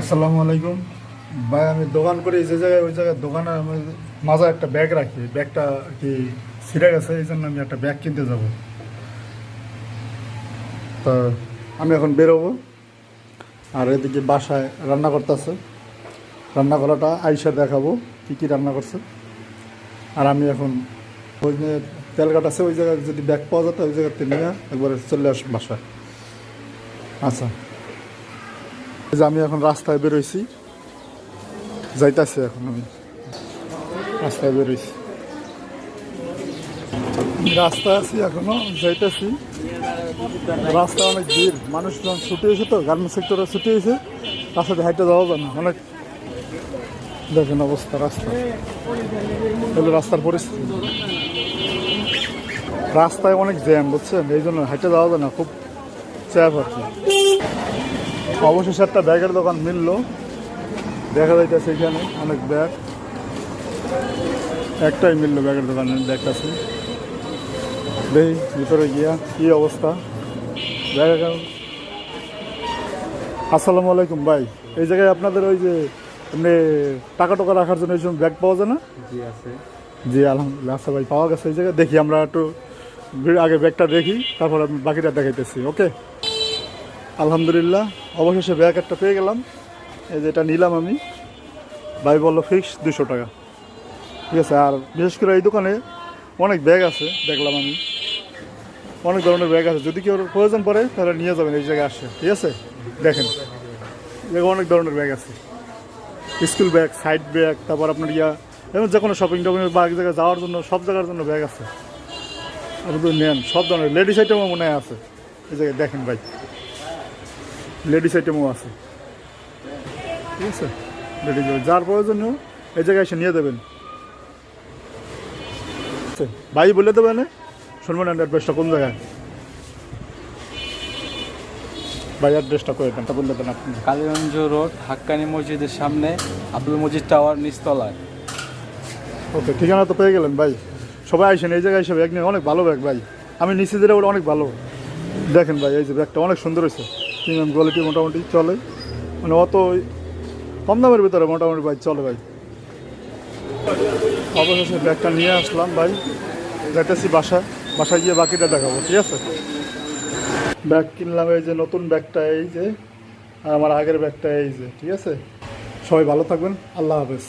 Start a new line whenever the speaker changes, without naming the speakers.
আসসালামু আলাইকুম। ভাই, আমি দোকান করি, যে জায়গায়, ওই জায়গায় দোকানে আমি মাঝে একটা ব্যাগ রাখি। ব্যাগটা কি ছিঁড়ে গেছে, এই জন্য আমি একটা ব্যাগ কিনতে যাব। তো আমি এখন বেরোবো। আর এদিকে বাসায় রান্না করতেছে। রান্না করাটা আইসা দেখাবো, কী কী রান্না করছে। আর আমি এখন ওই যে তেল কাটাছে, ওই জায়গায় যদি ব্যাগ পাওয়া যেত, ওই জায়গাতে নিয়ে একবারে চলে আস বাসায়। আচ্ছা। যে আমি এখন রাস্তায় বেরোইছি। যাইতাছি এখন আমি। রাস্তায় বেরোইছি। রাস্তায় আছি এখনও, যাইতাছি। রাস্তা অনেক ভিড়, মানুষজন ছুটি হয়েছে তো গার্মেন্ট সেক্টরে ছুটি হয়েছে রাস্তাতে হাইটে যাওয়া যায় না, অনেক। দেখেন অবস্থা রাস্তা। এগুলো রাস্তার পরিস্থিতি। রাস্তায় অনেক জ্যাম, বুঝছেন? এই জন্য হাইটে যাওয়া যায় না, খুব চাপ আর কি। অবশেষে একটা ব্যাগের দোকান মিললো। দেখা যাইতেছে এখানে অনেক ব্যাগ। একটাই মিললো ব্যাগের দোকানে দেখতেছি দেখি ভিতরে গিয়া কি অবস্থা। ব্যাগ আসসালামু আলাইকুম ভাই। এই জায়গায় আপনাদের ওই যে এমনি টাকা টাকা রাখার জন্য এই সময় ব্যাগ পাওয়া যায় না?
জি আছে।
জি আলহামদুলিল্লাহ আচ্ছা ভাই পাওয়া গেছে এই জায়গায়। দেখি আমরা একটু আগে ব্যাগটা দেখি তারপর আমি বাকিটা দেখাইতেছি ওকে? আলহামদুলিল্লাহ। অবশেষে ব্যাগ একটা পেয়ে গেলাম। এই যেটা নিলাম আমি। ভাই বলল ফিক্স দুশো টাকা। ঠিক আছে, আর বিশেষ করে এই দোকানে অনেক ব্যাগ আছে, দেখলাম আমি। অনেক ধরনের ব্যাগ আছে। যদি কেউ প্রয়োজন পড়ে, তাহলে নিয়ে যাবেন, এই জায়গায় আসে। ঠিক আছে? দেখেন দেখো অনেক ধরনের ব্যাগ আছে। স্কুল ব্যাগ, সাইড ব্যাগ, তারপর আপনার ইয়া, এবং যে কোনো শপিং টপিং বা এক জায়গায় যাওয়ার জন্য, সব জায়গার জন্য ব্যাগ আছে। আপনি নেন, সব ধরনের। লেডিস আইটেমও মনে হয় আছে। এই জায়গায় দেখেন ভাই। লেডিস আইটেমও আছে। ঠিক আছে? লেডিস যার প্রয়োজনীয় এই জায়গায় এসে নিয়ে দেবেন আচ্ছা, ভাই বলে দেবেন শুনবেন অ্যাড্রেসটা কোন জায়গায়? ভাই অ্যাড্রেসটা করে দেন তা বলে দেন আপনি।
কালীগঞ্জ রোড হাক্কানি মসজিদের সামনে আব্দুল মজিদ টাওয়ার নিচতলায়।
ওকে ঠিকানা তো পেয়ে গেলেন ভাই। সবাই আসেন এই জায়গায় এসে ব্যাগ নিয়ে অনেক ভালো ব্যাগ ভাই। আমি নিচে ওটা অনেক ভালো। দেখেন ভাই এই যে ব্যাগটা অনেক সুন্দর হয়েছে। প্রিমিয়াম কোয়ালিটি মোটামুটি চলে। মানে অত কম দামের ভিতরে মোটামুটি ভাই চলে ভাই। অবশেষে ব্যাগটা নিয়ে আসলাম ভাই। যাইতেছি বাসায়। বাসায় গিয়ে বাকিটা দেখাবো, ঠিক আছে? ব্যাগ কিনলাম এই যে নতুন ব্যাগটা, এই যে, আর আমার আগের ব্যাগটা, এই যে, ঠিক আছে? সবাই ভালো থাকবেন। আল্লাহ হাফেজ।